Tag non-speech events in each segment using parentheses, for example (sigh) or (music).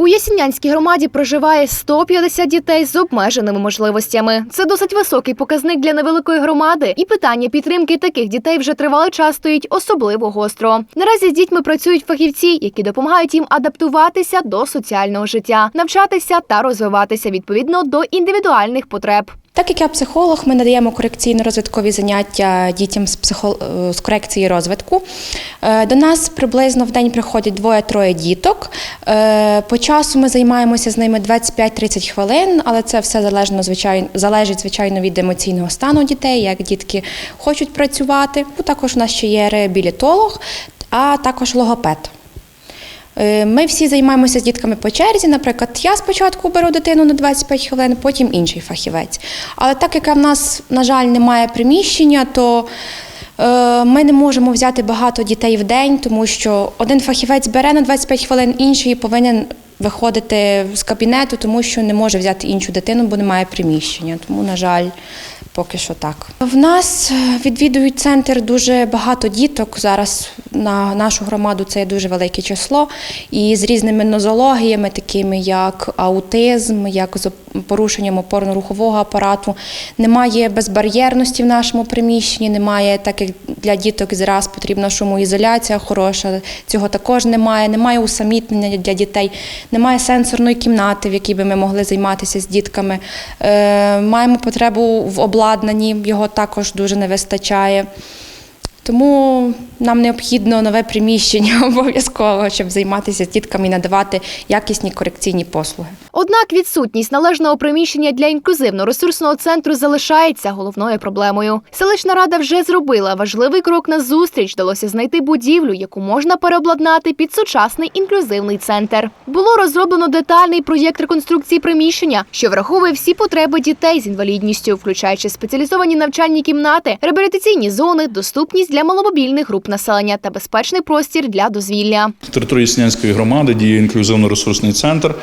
У Ясінянській громаді проживає 150 дітей з обмеженими можливостями. Це досить високий показник для невеликої громади, і питання підтримки таких дітей вже тривалий час стоїть особливо гостро. Наразі з дітьми працюють фахівці, які допомагають їм адаптуватися до соціального життя, навчатися та розвиватися відповідно до індивідуальних потреб. Так як я психолог, ми надаємо корекційно-розвиткові заняття дітям з, психо... е, з корекції розвитку. Е, До нас приблизно в день приходять двоє-троє діток. Е, По часу ми займаємося з ними 25-30 хвилин, але це все залежно, звичайно, залежить, звичайно, від емоційного стану дітей, як дітки хочуть працювати. Ну, Також у нас ще є реабілітолог, а також логопед. Е, Ми всі займаємося з дітками по черзі. Наприклад, я спочатку беру дитину на 25 хвилин, потім інший фахівець. Але так як в нас, на жаль, немає приміщення, то е, ми не можемо взяти багато дітей в день, тому що один фахівець бере на 25 хвилин, інший повинен виходити з кабінету, тому що не може взяти іншу дитину, бо немає приміщення. Тому, на жаль, поки що так. В нас е, відвідують центр дуже багато діток. Зараз на нашу громаду це дуже велике число. І з різними нозологіями, такими як аутизм, як з порушенням опорно-рухового апарату. Немає безбар'єрності в нашому приміщенні, немає, так як для діток зараз потрібна шумоізоляція хороша. Цього також немає. Немає усамітнення для дітей, немає сенсорної кімнати, в якій би ми могли займатися з дітками. Е, маємо потребу в обладнанні, його також дуже не вистачає. Тому нам необхідно нове приміщення (laughs) обов'язково, щоб займатися з дітками і надавати якісні корекційні послуги. Однак відсутність належного приміщення для інклюзивно-ресурсного центру залишається головною проблемою. Селищна рада вже зробила важливий крок на зустріч. Вдалося знайти будівлю, яку можна переобладнати під сучасний інклюзивний центр. Було розроблено детальний проєкт реконструкції приміщення, що враховує всі потреби дітей з інвалідністю, включаючи спеціалізовані навчальні кімнати, реабілітаційні зони, доступність для маломобільних груп населення та безпечний простір для дозвілля. Території Снянської громади діє інклюзивно-ресурсний центр.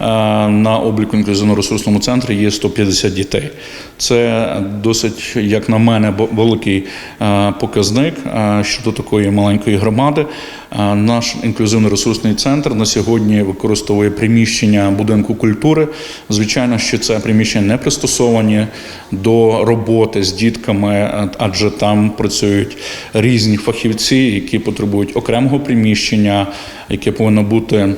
Е, На обліку інклюзивно-ресурсному центрі є 150 дітей. Це досить, як на мене, великий е, показник е, щодо такої маленької громади. Наш інклюзивно-ресурсний центр на сьогодні використовує приміщення будинку культури. Звичайно, що це приміщення не пристосовані до роботи з дітками, адже там працюють різні фахівці, які потребують окремого приміщення, яке повинно бути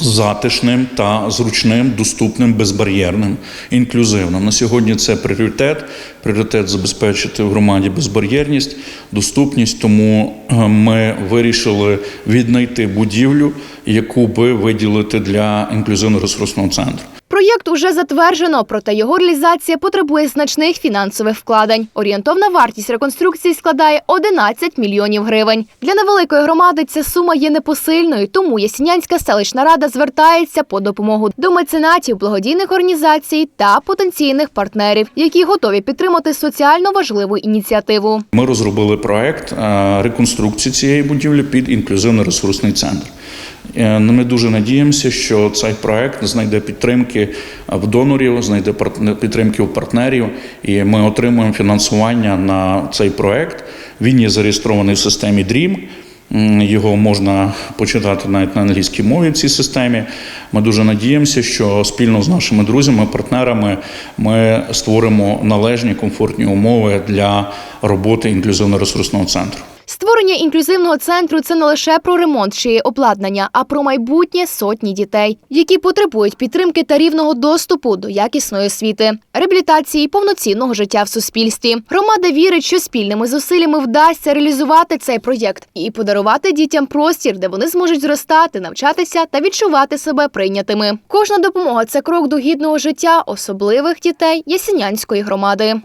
затишним та зручним, доступним, безбар'єрним, інклюзивним. На сьогодні це пріоритет. Пріоритет забезпечити в громаді безбар'єрність, доступність. Тому е, ми вирішили віднайти будівлю, яку би виділити для інклюзивно-ресурсного центру. Проєкт уже затверджено, проте його реалізація потребує значних фінансових вкладень. Орієнтовна вартість реконструкції складає 11 мільйонів гривень. Для невеликої громади ця сума є непосильною, тому Ясінянська селищна рада звертається по допомогу до меценатів, благодійних організацій та потенційних партнерів, які готові підтримати соціально важливу ініціативу. Ми розробили проект е, реконструкції цієї будівлі під інклюзивно-ресурсний центр. Е, ну, Ми дуже надіємося, що цей проект знайде підтримки в донорів, знайде підтримки у партнерів, і ми отримуємо фінансування на цей проект. Він є зареєстрований в системі DREAM. Його можна почитати навіть на англійській мові в цій системі. Ми дуже надіємося, що спільно з нашими друзями, партнерами ми створимо належні комфортні умови для роботи інклюзивно-ресурсного центру. Створення інклюзивного центру це не лише про ремонт чи обладнання, а про майбутнє сотні дітей, які потребують підтримки та рівного доступу до якісної освіти, реабілітації повноцінного життя в суспільстві. Громада вірить, що спільними зусиллями вдасться реалізувати цей проєкт і подарувати дітям простір, де вони зможуть зростати, навчатися та відчувати себе прийнятими. Кожна допомога це крок до гідного життя особливих дітей Ясінянської громади.